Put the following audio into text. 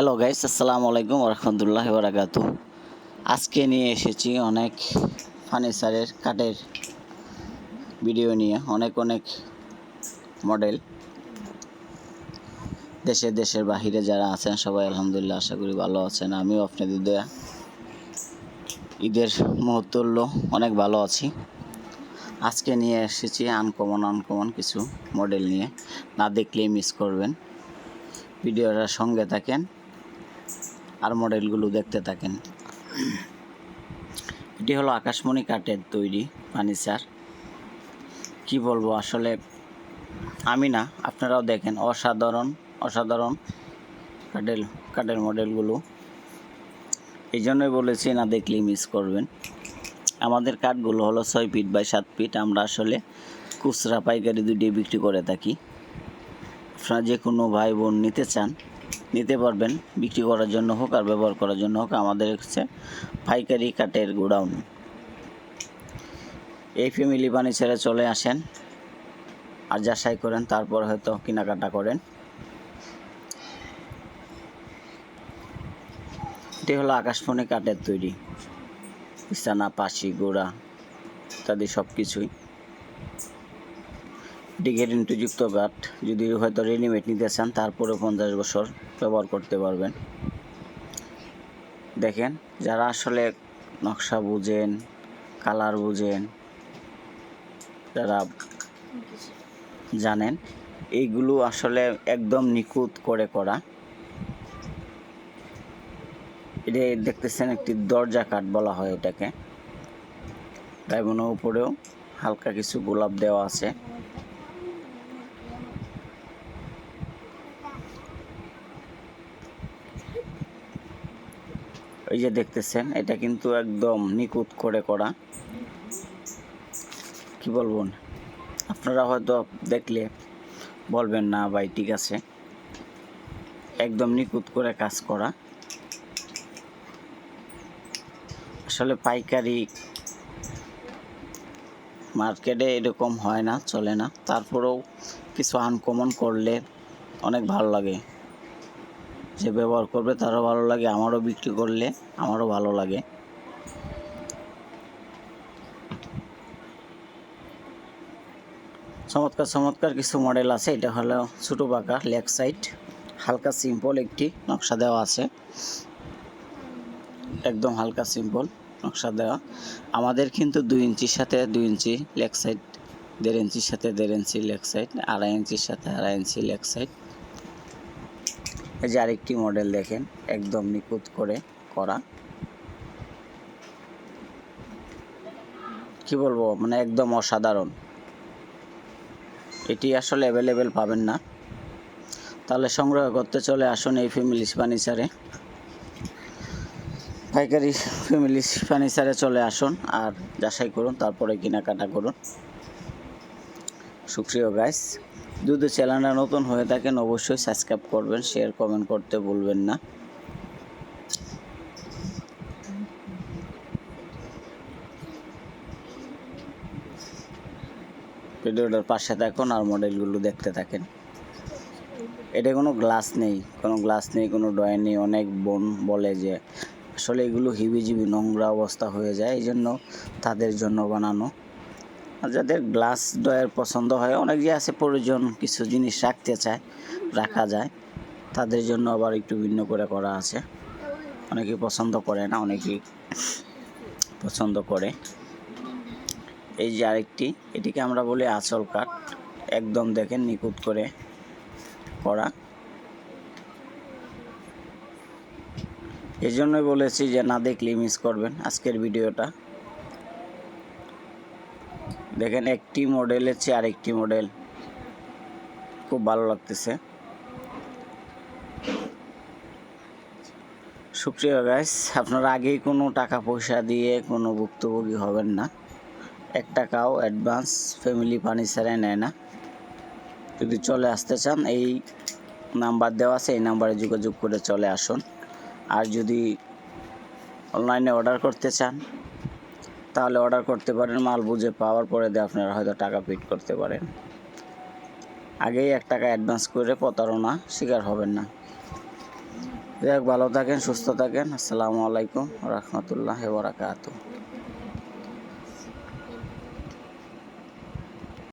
Hello guys আসসালামু আলাইকুম রহমতুল্লাহ বারাকাত আজকে নিয়ে এসেছি অনেক ফার্নিচারের কাঠের ভিডিও নিয়ে অনেক অনেক মডেল দেশে, দেশের বাহিরে যারা আছেন, সবাই আলহামদুলিল্লাহ আশা করি ভালো আছেন। আমিও আপনাদের দয়া ঈদের মুহূর্ত অনেক ভালো আছি। আজকে নিয়ে এসেছি আনকমন আনকমন কিছু মডেল নিয়ে। না দেখলেই মিস করবেন। ভিডিওটার সঙ্গে থাকেন। আর মডেলগুলো দেখতে থাকেন। এটি হলো আকাশমণি কাঠের তৈরি ফার্নিচার। কি বলব, আসলে আমি না, আপনারাও দেখেন, অসাধারণ অসাধারণ কাঠের কাঠের মডেলগুলো। এই জন্যই বলেছি না দেখলেই মিস করবেন। আমাদের কাঠগুলো হলো ছয় ফিট বাই সাত ফিট আমরা আসলে খুচরা পাইকারি দুটি বিক্রি করে থাকি। আপনারা যে কোনো ভাই বোন নিতে চান নিতে পারবেন, বিক্রি করার জন্য হোক আর ব্যবহার করার জন্য হোক, আমাদের হচ্ছে পাইকারি কাঠের গোডাউন। এই ফ্যামিলি ফার্নিচারে চলে আসেন, আর যাচাই করেন, তারপর হয়তো কেনাকাটা করেন। এটি হলো আকাশমণি কাঠের তৈরি, বিছানা, পাশি, গোড়া ইত্যাদি সব কিছুই এটি গ্যারেন্টিযুক্ত কাঠ যদি হয়তো রেডিমেড নিতে চান তারপরে পঞ্চাশ বছর ব্যবহার করতে পারবেন। দেখেন, যারা আসলে নকশা বুঝেন, কালার বুঝেন, যারা জানেন, এইগুলো আসলে একদম নিখুঁত করে করা। এটা দেখতেছেন, একটি দরজা কাঠ বলা হয় এটাকে। ডায়মন্ডের উপরেও হালকা কিছু গোলাপ দেওয়া আছে। এই যে দেখতেছেন, এটা কিন্তু একদম নিখুঁত করে করা। কি বলব? আপনারা হয়তো দেখলে বলবেন, না ভাই, ঠিক আছে। একদম নিখুঁত করে কাজ করা। আসলে পাইকারি মার্কেটে এরকম হয় না, চলে না। তারপরেও কিছু আনকমন করলে অনেক ভালো লাগে। যে ব্যবহার করবে তারও ভালো লাগে, আমারও বিক্রি করলে আমারও ভালো লাগে। চমৎকার চমৎকার কিছু মডেল আছে, এটা হলো ছোটো পাকা লেগ সাইড, হালকা সিম্পল একটি নকশা দেওয়া আছে। একদম হালকা সিম্পল নকশা দেওয়া। আমাদের কিন্তু দুই ইঞ্চির সাথে দুই ইঞ্চি লেগ সাইড, দেড় ইঞ্চির সাথে দেড় ইঞ্চি লেগ সাইড, আড়াই ইঞ্চির সাথে আড়াই ইঞ্চি লেগ সাইড। এই যে আরেকটি মডেল দেখেন, একদম নিখুঁত করে করা। কি বলব মানে একদম অসাধারণ। এটি আসলে অ্যাভেলেবেল পাবেন না। তাহলে সংগ্রহ করতে চলে আসুন এই ফ্যামিলি ফার্নিচারে পাইকারি ফ্যামিলি ফার্নিচারে চলে আসুন আর যাচাই করুন, তারপরে কেনাকাটা করুন। সুপ্রিয় গাইস যদি চ্যানেলটা নতুন হয়ে থাকেন অবশ্যই সাবস্ক্রাইব করবেন শেয়ার কমেন্ট করতে ভুলবেন না। ভিডিওটার পাশে থাকুন আর মডেলগুলো দেখতে থাকেন। এটা কোনো গ্লাস নেই, কোনো গ্লাস নেই, কোনো ড্রয়িং নেই। অনেক বোন বলে যে, আসলে এগুলো হিবিজিবি নোংরা অবস্থা হয়ে যায়, এই জন্য তাদের জন্য বানানো। যাদের গ্লাস ডয়ের পছন্দ হয় অনেক যে আছে প্রয়োজন কিছু জিনিস রাখতে চায়, রাখা যায়। তাদের জন্য আবার একটু ভিন্ন করে করা আছে। অনেকেই পছন্দ করে না, অনেকেই পছন্দ করে। এই যে আরেকটি, এটিকে আমরা বলি আঁচল কাঠ। একদম দেখেন নিখুঁত করে করা। এই জন্যই বলেছি যে না দেখলে মিস করবেন আজকের ভিডিওটা। দেখেন একটি মডেলের চেয়ে আরেকটি মডেল খুব ভালো লাগতেছে। সুপ্রিয় গাইস আপনারা আগেই কোনো টাকা পয়সা দিয়ে কোনো ভুক্তভোগী হবেন না। এক টাকাও অ্যাডভান্স ফ্যামিলি ফার্নিচারে নেয় না। যদি চলে আসতে চান, এই নাম্বার দেওয়া আছে, এই নাম্বারে যোগাযোগ করে চলে আসুন। আর যদি অনলাইনে অর্ডার করতে চান তাহলে অর্ডার করতে পারেন, মাল বুঝে পাওয়ার পরে দিয়ে আপনারা হয়তো টাকা পেড করতে পারেন। আগেই এক টাকা অ্যাডভান্স করে প্রতারণা শিকার হবেন না। যাই ভালো থাকেন, সুস্থ থাকেন। আসসালামু আলাইকুম রহমতুল্লাহ বারাকাতু